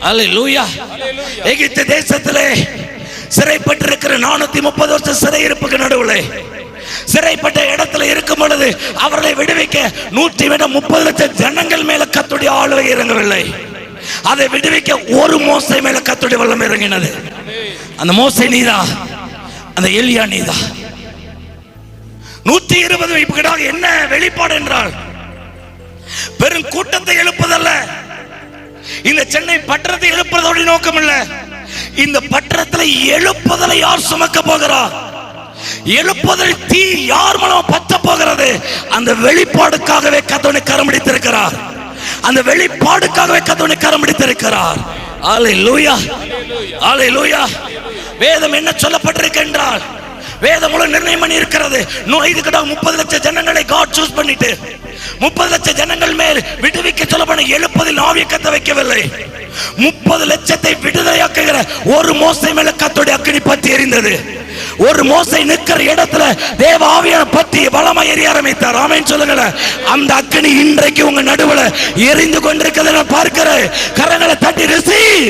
அல்லேலூயா எகிப்து தேசத்திலே சிறைப்பட்டிருக்கிற நானூத்தி முப்பது வருஷம் சிறையிருப்புக்கு நடுவில் சிறைப்பட்ட இடத்துல இருக்கும் பொழுது அவர்களை விடுவிக்க நூற்றி விட முப்பது லட்சம் ஜனங்கள் மேல கத்துடைய ஆளுகை இறங்கவில்லை. அதை விடுவிக்க ஒரு மோசை மேல கத்துடைய வல்லம் இறங்கினது. அந்த மோசை நீதா அந்த எலியா நீதா நூத்தி இருபது என்ன வெளிப்பாடு என்றால் பெரும் கூட்டத்தை எழுப்பதல்ல. இந்த சென்னை பட்டணத்தை எழுப்புறதோட நோக்கம் இல்ல இந்த பட்டணத்துல எழுப்புதலை யார் சுமக்க போகிறார் எழுப்புதல் தீ யார் மூலம் பத்த போகிறது? அந்த வெளிப்பாடுக்காகவே கத்தவனை கரம் பிடித்திருக்கிறார். அந்த வெளிப்பாடுக்காகவே கத்தவனை கரம் பிடித்திருக்கிறார். ஆலை லூயா ஆலை லூயா வேதம் என்ன சொல்லப்பட்டிருக்கின்றால் வேதம் மூலம் நிர்ணயம் பண்ணி இருக்கிறது நோய் இதுக்கிட்ட முப்பது லட்சம் ஜனங்களை காட் சூஸ் பண்ணிட்டு முப்பது லட்சம் ஜனங்கள் மேல் விட்டு அவனை எழுப்பதில் ஆவிய கத்த வைக்கவில்லை. முப்பது லட்சத்தை விடுதலையாக்குகிற ஒரு மோசை மேல கத்தோடைய அக்கினி பத்தி எரிந்தது. ஒரு மோசை நிற்கிற இடத்துல தேவ ஆவியான பத்தி பலமா எரிய ஆரம்பித்தார். ஆமென் சொல்லுங்கள அந்த அக்கினி இன்றைக்கு உங்க நடுவுல எரிந்து கொண்டிருக்கிறத பார்க்கிற கரங்களை தட்டி ரிசீவ்.